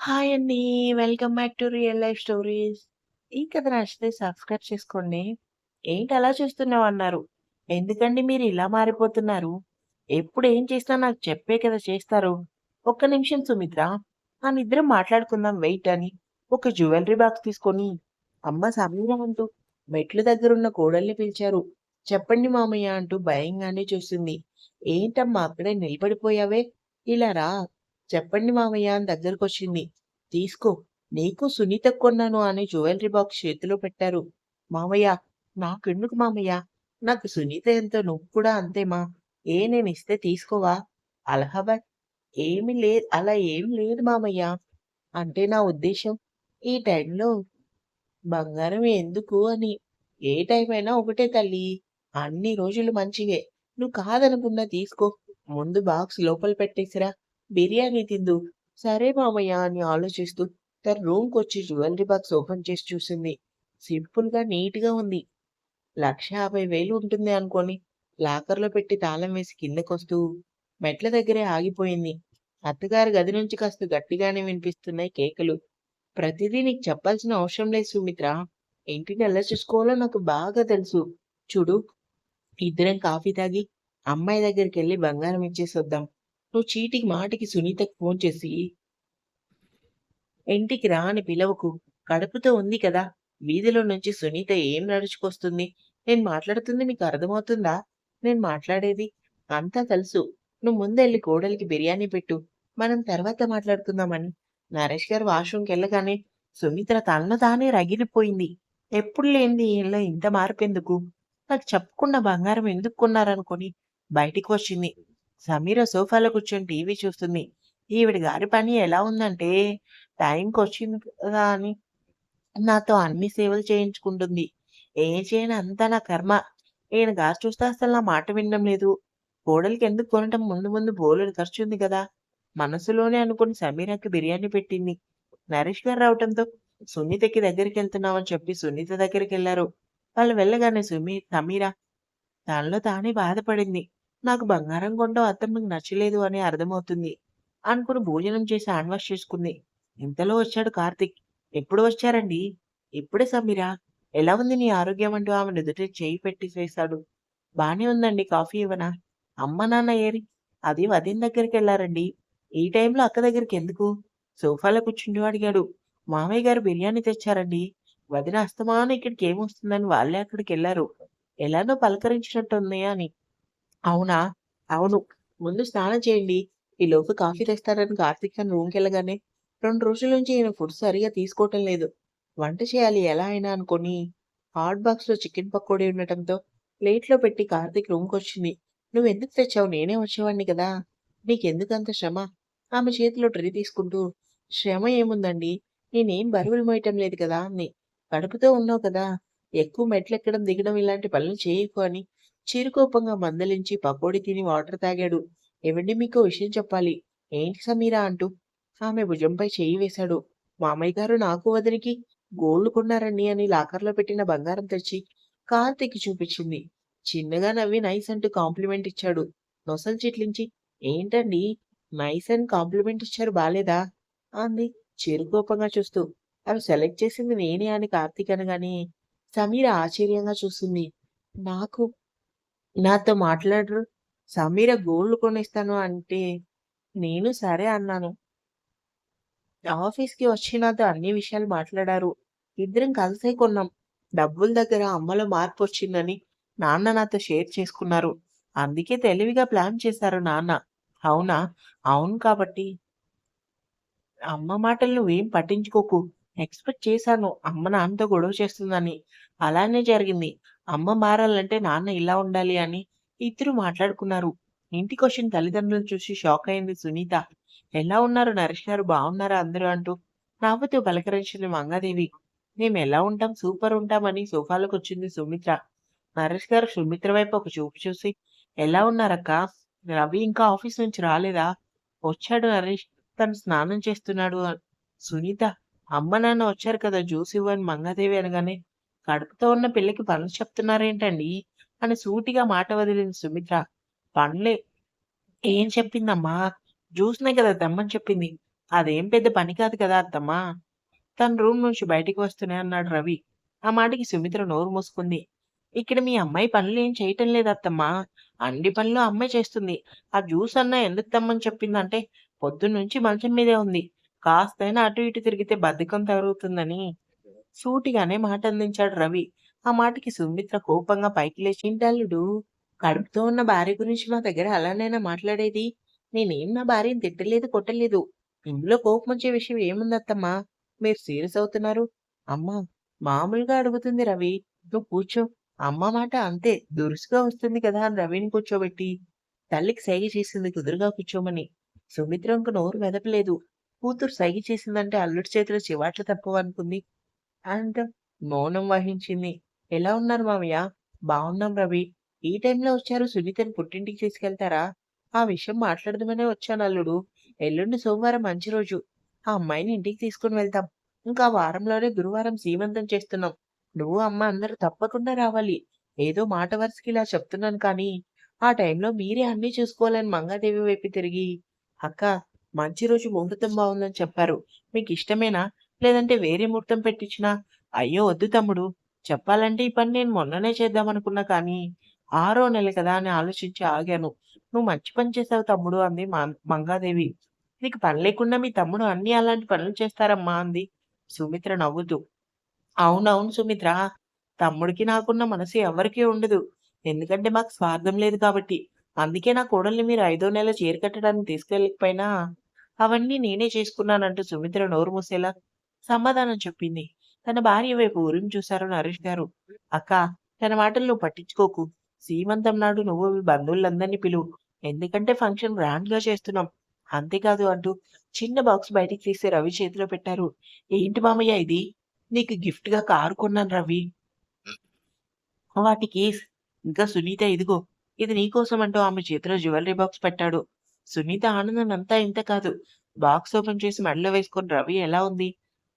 Hi అండి. Welcome back to real life stories. ఈ కథ నచ్చితే సబ్స్క్రైబ్ చేసుకోండి. ఏంటి అలా చూస్తున్నావు అన్నారు ఎందుకండి మీరు ఇలా మారిపోతున్నారు? ఎప్పుడు ఏం చేసినా నాకు చెప్పే కదా చేస్తారు. ఒక్క నిమిషం సుమిత్ర. మనిద్దరం మాట్లాడుకుందాం వెయిట్ అని ఒక జ్యువెలరీ బాక్స్ తీసుకొని అమ్మ సమీర అంటూ మెట్ల దగ్గరున్న కోడల్ని పిలిచారు. చెప్పండి మామయ్య అంటూ భయంగానే చూసింది. ఏంటమ్మా అక్కడే నిలబడిపోయావే? ఇలా రా. చెప్పండి మామయ్య అని దగ్గరకొచ్చింది. తీసుకో. నీకు సునీతకు కొన్నాను అని జ్యువెలరీ బాక్స్ చేతిలో పెట్టారు. మామయ్య నాకెందుకు మామయ్య? నాకు సునీత ఎంతో నువ్వు కూడా అంతేమా. ఏ నేను ఇస్తే తీసుకోవా? అలహాబాద్ ఏమి లేదు అలా ఏం లేదు మామయ్య. అంటే నా ఉద్దేశం ఈ టైంలో బంగారం ఎందుకు అని. ఏ టైం అయినా ఒకటే తల్లీ. అన్ని రోజులు మంచివే. నువ్వు కాదనుకున్నా తీసుకో. ముందు బాక్స్ లోపల పెట్టేసిరా. బిర్యానీ తిందు సరే మామయ్య అని ఆలోచిస్తూ తన రూమ్కి వచ్చి జ్యువెలరీ బాక్స్ ఓపెన్ చేసి చూసింది. సింపుల్‌గా, నీట్‌గా ఉంది. 1,50,000 ఉంటుంది అనుకోని లాకర్‌లో పెట్టి తాళం వేసి కిందకొస్తూ మెట్ల దగ్గరే ఆగిపోయింది. అత్తగారి గది నుంచి కాస్త గట్టిగానే వినిపిస్తున్నాయి కేకలు. ప్రతిదీ నీకు చెప్పాల్సిన అవసరం లేదు సుమిత్ర. ఇంటిని ఎలా చూసుకోవాలో నాకు బాగా తెలుసు. చూడు ఇద్దరం కాఫీ తాగి అమ్మాయి దగ్గరికి వెళ్ళి బంగారం ఇచ్చేసొద్దాం. నువ్వు చీటికి మాటికి సునీతకు ఫోన్ చేసి ఇంటికి రా అని పిలవకు. కడుపుతో ఉంది కదా! వీధిలో నుంచి సునీత ఏం నడుచుకొస్తుంది? నేను మాట్లాడుతుంది నీకు అర్థమవుతుందా? నేను మాట్లాడేది అంతా తెలుసు. నువ్వు ముందెళ్ళి కోడలికి బిర్యానీ పెట్టు. మనం తర్వాత మాట్లాడుకుందామని నరేష్ గారు వాష్రూమ్కి వెళ్ళగానే సుమిత్ర తనలో తానే రగిలిపోయింది. ఎప్పుడు లేనిది ఈయనలో ఇంత మార్పెందుకు? నాకు చెప్పకుండా బంగారం ఎందుకు కొన్నారనుకొని బయటికి వచ్చింది. సమీర సోఫాలో కూర్చొని టీవీ చూస్తుంది. ఈవిడ గారి పని ఎలా ఉందంటే టైంకొచ్చింది కదా అని నాతో అన్ని సేవలు చేయించుకుంటుంది. ఏం చేయని అంతా నా కర్మ. ఈయన గారు చూస్తే అసలు నా మాట వినడం లేదు. కోడలికి ఎందుకు కొనటం ముందు ముందు బోలెడు ఖర్చుంది కదా! మనసులోనే అనుకుని సమీరకి బిర్యానీ పెట్టింది. నరేష్ గారు రావటంతో సునీతకి దగ్గరికి వెళ్తున్నామని చెప్పి సునీత దగ్గరికెళ్ళారు. వాళ్ళు వెళ్ళగానే సుమీ సమీర తనలో తానే బాధపడింది. నాకు బంగారం కొనడం అత్తమ్మకి నచ్చలేదు అని అర్థమవుతుంది. అనుకుని భోజనం చేసి హ్యాండ్వాష్ చేసుకుంది. ఇంతలో వచ్చాడు కార్తిక్ ఎప్పుడు వచ్చారండి? ఇప్పుడే సమీరా ఎలా ఉంది నీ ఆరోగ్యం అంటూ ఆమె ఎదుట చేయి పెట్టి చేశాడు. బానే ఉందండి. కాఫీ ఇవ్వనా? అమ్మ నాన్న ఏరి? అది వదిన దగ్గరికి వెళ్ళారండి ఈ టైంలో అక్క దగ్గరికి ఎందుకు సోఫాలో కూర్చుంటూ అడిగాడు. మామయ్య గారు బిర్యానీ తెచ్చారండి. వదిన అస్తమానం ఇక్కడికి ఏమొస్తుందని వాళ్ళే అక్కడికి వెళ్ళారు ఎలానో పలకరించినట్టుంది అని. అవునా? అవును. ముందు స్నానం చేయండి. ఈలోపు కాఫీ తెస్తారని కార్తీక్ తన రూమ్‌కెళ్ళగానే 2 రోజుల నుంచి ఈయన ఫుడ్ సరిగ్గా తీసుకోవటం లేదు. వంట చేయాలి ఎలా అయినా అనుకొని హాట్ బాక్స్‌లో చికెన్ పకోడీ ఉండటంతో ప్లేట్‌లో పెట్టి కార్తీక్ నువ్వు నువ్వెందుకు తెచ్చావు? నేనే వచ్చేవాడిని కదా! నీకెందుకంత శ్రమ? ఆమె చేతిలో ట్రీ తీసుకుంటూ శ్రమ ఏముందండి? నేనేం బరువులు మోయటం లేదు కదా! అంది. కడుపుతో ఉన్నావు కదా! ఎక్కువ మెట్లెక్కడం, దిగడం ఇలాంటి పనులు చేయకు అని చిరుకోపంగా మందలించి పకోడీ తిని వాటర్ తాగాడు. ఏవండీ మీకు విషయం చెప్పాలి. ఏంటి సమీరా అంటూ ఆమె భుజంపై చేయి వేశాడు. మామయ్య గారు నాకు వదినికి గోల్డ్ కొన్నారండి అని లాకర్‌లో పెట్టిన బంగారం తెచ్చి కార్తిక్ చూపించింది. చిన్నగా నవ్వి నైస్ అంటూ కాంప్లిమెంట్ ఇచ్చాడు. నొసలు చిట్లించి ఏంటండి నైస్ అని కాంప్లిమెంట్ ఇచ్చారు బాలేదా? అంది చిరుకోపంగా చూస్తూ. అవి సెలెక్ట్ చేసింది నేనే అని కార్తీక్ అనగానే సమీర ఆశ్చర్యంగా చూస్తుంది. నాకు నాతో మాట్లాడరు. సమీర గోల్డ్ కొనిస్తాను అంటే నేను సరే అన్నాను. ఆఫీస్‌కి వచ్చి నాతో అన్ని విషయాలు మాట్లాడారు. ఇద్దరం కలిసే కొన్నాం. డబ్బుల దగ్గర అమ్మలో మార్పు వచ్చిందని నాన్న నాతో షేర్ చేసుకున్నారు. అందుకే తెలివిగా ప్లాన్ చేశారు నాన్న. అవునా? అవును కాబట్టి అమ్మ మాటలు నువ్వేం పట్టించుకోకు. ఎక్స్‌పెక్ట్ చేశాను అమ్మ నాన్నతో గొడవ చేస్తుందని. అలానే జరిగింది. అమ్మ మారాలంటే నాన్న ఇలా ఉండాలి అని ఇద్దరు మాట్లాడుకున్నారు. ఇంటికొచ్చిన తల్లిదండ్రులను చూసి షాక్ అయింది సునీత. ఎలా ఉన్నారు నరేష్ గారు? బాగున్నారా అందరూ? అంటూ నవ్వుతూ పలకరించింది మంగాదేవి. మేము ఎలా ఉంటాం సూపర్ ఉంటాం అని వచ్చింది సుమిత్ర. నరేష్ గారు సుమిత్ర వైపు ఒక చూపు చూసి ఎలా ఉన్నారక్క రవి ఇంకా ఆఫీస్ నుంచి రాలేదా? వచ్చాడు నరేష్. తను స్నానం చేస్తున్నాడు. సునీత అమ్మ నాన్న వచ్చారు కదా! జ్యూస్ ఇవ్వని మంగాదేవి అనగానే కడుపుతో ఉన్న పిల్లకి పనులు చెప్తున్నారేంటండి అని సూటిగా మాట వదిలింది సుమిత్ర. పనులే ఏం చెప్పిందమ్మా? జ్యూస్‌నే కదా తెమ్మని చెప్పింది. అదేం పెద్ద పని కాదు కదా అత్తమ్మా. తన రూమ్ నుంచి బయటికి వస్తూనే అన్నాడు రవి. ఆ మాటకి సుమిత్ర నోరు మూసుకుంది. ఇక్కడ మీ అమ్మాయి పనులు ఏం చేయటం లేదు అత్తమ్మా అన్ని పనులు అమ్మాయి చేస్తుంది. ఆ జ్యూస్ అన్నా ఎందుకు తెమ్మని చెప్పిందంటే, పొద్దున్నుంచి మంచం మీదే ఉంది. కాస్తైనా అటు ఇటు తిరిగితే బద్ధకం తగులుతుందని సూటిగానే మాట అందించాడు రవి. ఆ మాటకి సుమిత్ర కోపంగా పైకి లేచింటల్లుడు కడుపుతో ఉన్న భార్య గురించి మా దగ్గర అలానేనా మాట్లాడేది? నేనేం నా భార్యని తిట్టలేదు, కొట్టలేదు. ఇందులో కోపం వచ్చే విషయం ఏముందత్తమ్మా? మీరు సీరియస్ అవుతున్నారు? అమ్మా! మామూలుగా అడుగుతుంది రవి. నువ్వు కూర్చో. అమ్మ మాట అంతే దురుసుగా వస్తుంది కదా అని రవిని కూర్చోబెట్టి, తల్లికి సైగ చేసింది కుదురుగా కూర్చోమని. సుమిత్ర ఇంక నోరు మెదపలేదు. కూతురు సైగ చేసిందంటే అల్లుడి చేతిలో చివాట్లు తప్పవనుకుంది. అండ్ మౌనం వహించింది. ఎలా ఉన్నారు మామయ్య బాగున్నాం రవి. ఈ టైంలో వచ్చారు సునీతని పుట్టింటికి తీసుకెళ్తారా? ఆ విషయం మాట్లాడదామనే వచ్చాను అల్లుడు. ఎల్లుండి సోమవారం మంచి రోజు. ఆ అమ్మాయిని ఇంటికి తీసుకొని వెళ్తాం. ఇంకా వారంలోనే గురువారం సీమంతం చేస్తున్నాం. నువ్వు, అమ్మ అందరూ తప్పకుండా రావాలి. ఏదో మాట వరుసకి ఇలా చెప్తున్నాను కానీ, ఆ టైంలో మీరే అన్నీ చూసుకోవాలని మంగాదేవి వైపు తిరిగి, అక్కా మంచి రోజు ముహూర్తం బాగుందని చెప్పారు. మీకు ఇష్టమేనా లేదంటే వేరే ముహూర్తం పెట్టించినా? అయ్యో వద్దు తమ్ముడు. చెప్పాలంటే ఈ పని నేను మొన్ననే చేద్దామనుకున్నా కానీ, ఆరో నెల కదా అని ఆలోచించి ఆగాను. నువ్వు మంచి పని చేశావు తమ్ముడు అంది మంగాదేవి. నీకు పని లేకుండా మీ తమ్ముడు అన్ని అలాంటి పనులు చేస్తారమ్మా అంది సుమిత్ర నవ్వుతూ. అవునవును సుమిత్ర. తమ్ముడికి నాకున్న మనసు ఎవ్వరికీ ఉండదు. ఎందుకంటే మాకు స్వార్థం లేదు కాబట్టి. అందుకే నా కోడల్ని మీరు ఐదో నెల చీర కట్టడానికి తీసుకెళ్ళకపోయినా, అవన్నీ నేనే చేసుకున్నానంటూ సుమిత్ర నోరు మూసేలా సమాధానం చెప్పింది. తన భార్య వైపు ఉరిమి చూశారు నరేష్ గారు. అక్కా! తన మాటలు నువ్వు పట్టించుకోకు. సీమంతం నాడు నువ్వు మీ బంధువులందరినీ పిలువు. ఎందుకంటే ఫంక్షన్ గ్రాండ్‌గా చేస్తున్నాం. అంతేకాదు అంటూ చిన్న బాక్స్ బయటికి తీసి రవి చేతిలో పెట్టారు. ఏంటి మామయ్య ఇది? నీకు గిఫ్ట్గా కారు కొన్నాను రవి. వాటి ఇంకా సునీత ఇదిగో. ఇది నీకోసం అంటూ ఆమె చేతిలో జ్యువెలరీ బాక్స్ పెట్టాడు. సునీత ఆనందం అంతా ఇంత కాదు. బాక్స్ ఓపెన్ చేసి మెడలో వేసుకొని రవి ఎలా ఉంది?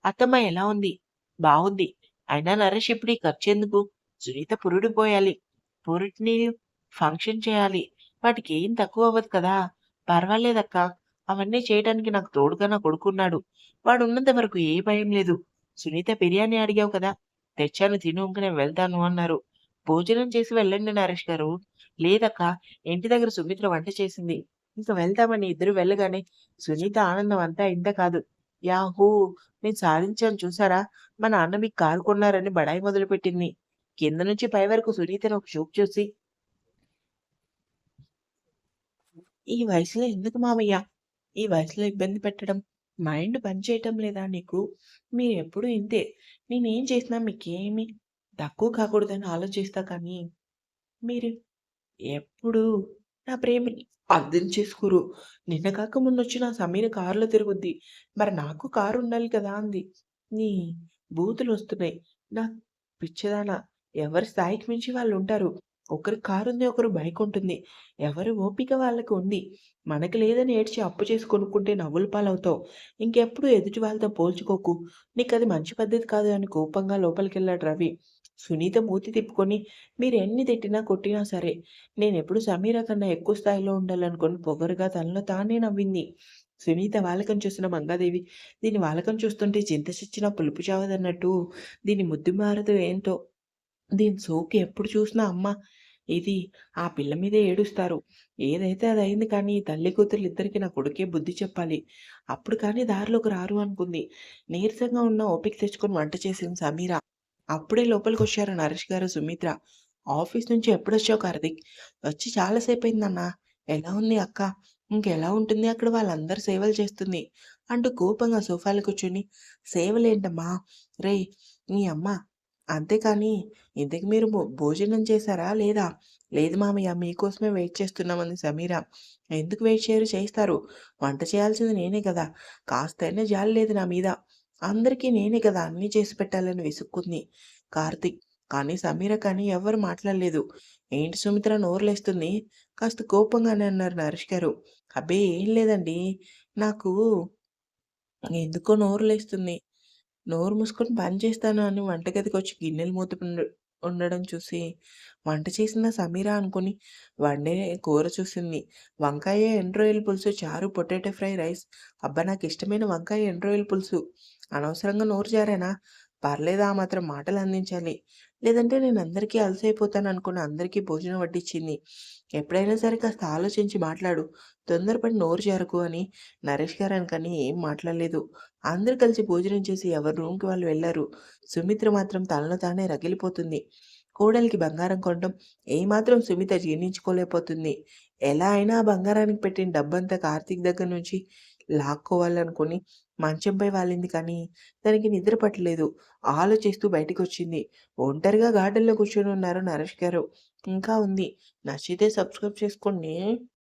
అత్తమ్మ ఎలా ఉంది? బాగుంది అయినా నరేష్ ఇప్పుడు ఈ ఖర్చెందుకు? సునీత పురుడు పోయాలి. పురుటిని ఫంక్షన్ చేయాలి. వాటికి ఏం తక్కువ అవ్వదు కదా! పర్వాలేదక్కా. అవన్నీ చేయటానికి నాకు తోడుగా నా కొడుకున్నాడు. వాడున్నంత వరకు ఏ భయం లేదు. సునీత బిర్యానీ అడిగావు కదా! తెచ్చాను తిను ఇంక నేను వెళ్తాను అన్నారు. భోజనం చేసి వెళ్ళండి నరేష్ గారు. లేదక్కా. ఇంటి దగ్గర సుమిత్ర వంట చేసింది. ఇంక వెళ్తామని ఇద్దరు వెళ్ళగానే సునీత ఆనందం అంతా ఇంత కాదు. యాహూ! నేను సాధించాను చూసారా? మా నాన్న మీకు కారు కొన్నారని బడాయి మొదలుపెట్టింది. కింద నుంచి పై వరకు సునీతను ఒక షూక్ చూసి ఈ వయసులో ఎందుకు మామయ్య ఈ వయసులో ఇబ్బంది పెట్టడం. మైండ్ పనిచేయటం లేదా నీకు? మీరు ఎప్పుడు ఇంతే. నేనేం చేసినా మీకేమి తక్కువ కాకూడదని ఆలోచిస్తా కానీ, మీరు ఎప్పుడు నా ప్రేమని అర్థం చేసుకోరు. నిన్న కాక మొన్నొచ్చిన సమీర కారులో తిరుగుద్ది. మరి నాకు కారు ఉండాలి కదా అంది. నీ బూతులు వస్తున్నాయి నా పిచ్చదానా ఎవరి స్థాయికి మించి వాళ్ళు ఉంటారు ఒకరు కారు ఉంది ఒకరు బైక్ ఉంటుంది ఎవరి ఓపిక వాళ్ళకి ఉంది. మనకు లేదని ఏడ్చి అప్పు చేసి కొనుక్కుంటే నవ్వుల పాలవుతావు. ఇంకెప్పుడు ఎదుటి వాళ్ళతో పోల్చుకోకు. నీకు అది మంచి పద్ధతి కాదు అని కోపంగా లోపలికెళ్ళాడు రవి. సునీత మూతి తిప్పుకొని మీరు ఎన్ని తిట్టినా, కొట్టినా సరే, నేనెప్పుడు సమీర కన్నా ఎక్కువ స్థాయిలో ఉండాలనుకుని పొగరుగా తనలో తానే నవ్వింది. సునీత వాలకం చూసిన మంగాదేవి దీని వాలకం చూస్తుంటే చింత చచ్చిన పులుపు చావదన్నట్టు దీని ముద్దు మారదు ఏంటో. దీని సోకి ఎప్పుడు చూసినా అమ్మ ఇది ఆ పిల్ల మీదే ఏడుస్తారు. ఏదైతే అది అయింది కానీ తల్లి కూతురు ఇద్దరికి నా కొడుకే బుద్ధి చెప్పాలి. అప్పుడు కానీ దారిలోకి రారు అనుకుంది. నీరసంగా ఉన్న ఓపిక తెచ్చుకొని వంట చేసింది సమీరా అప్పుడే లోపలికి వచ్చారు నరేష్ గారు, సుమిత్ర. ఆఫీస్ నుంచి ఎప్పుడొచ్చావు కార్తీక్? వచ్చి చాలాసేపు అయిందన్నా ఎలా ఉంది అక్క? ఇంకెలా ఉంటుంది అక్కడ వాళ్ళందరూ సేవలు చేస్తుంది. అంటూ కోపంగా సోఫాలో కూర్చుని సేవలేంటమ్మా? రేయ్! నీ అమ్మ అంతేకానీ ఇంతకు మీరు భో భోజనం చేశారా లేదా? లేదు మామయ్య మీకోసమే వెయిట్ చేస్తున్నామంది సమీర. ఎందుకు వెయిట్ చేయరు చేస్తారు. వంట చేయాల్సింది నేనే కదా! కాస్తైనా జాలి లేదు నా మీద. అందరికీ నేనే కదా అన్నీ చేసి పెట్టాలని విసుక్కుంది కార్తిక్ కానీ సమీర కానీ ఎవ్వరు మాట్లాడలేదు. ఏంటి సుమిత్ర నోరులేస్తుంది? కాస్త కోపంగానే అన్నారు నరేష్ గారు. అబ్బే ఏం లేదండి. నాకు ఎందుకో నోరులేస్తుంది. నోరు మూసుకొని పని చేస్తాను అని వంటగదికొచ్చి గిన్నెలు మూత ఉండడం చూసి వంట చేసిన సమీరా అనుకుని వండే కూర చూసింది. వంకాయ, ఎండ్రోయిల్ పులుసు, చారు, పొటాటో ఫ్రై, రైస్. అబ్బా! నాకు ఇష్టమైన వంకాయ, ఎండ్రోయిల్ పులుసు. అనవసరంగా నోరు జారేనా పర్లేదా మాత్రం మాటలు అందించాలి. లేదంటే నేను అందరికీ అలసైపోతాను అలుసైపోతాననుకుని అందరికీ భోజనం వడ్డించింది. ఎప్పుడైనా సరే కాస్త ఆలోచించి మాట్లాడు. తొందరపడి నోరు జారకు అని నరేష్ గారు అనుకని ఏం మాట్లాడలేదు. అందరూ కలిసి భోజనం చేసి ఎవరి రూమ్‌కి వాళ్ళు వెళ్ళారు సుమిత్ర మాత్రం తనలో తానే రగిలిపోతుంది. కోడలికి బంగారం కొనడం ఏమాత్రం సుమిత జీర్ణించుకోలేకపోతుంది. ఎలా అయినా ఆ బంగారానికి పెట్టిన డబ్బంతా కార్తీక్ దగ్గర నుంచి లాక్కోవాలనుకుని మంచంపై వాలింది కానీ తనకి నిద్ర పట్టలేదు. ఆలోచిస్తూ బయటికొచ్చింది. ఒంటరిగా గార్డెన్‌లో కూర్చొని ఉన్నారు నరేష్ గారు. ఇంకా ఉంది. నచ్చితే సబ్స్క్రైబ్ చేసుకోండి.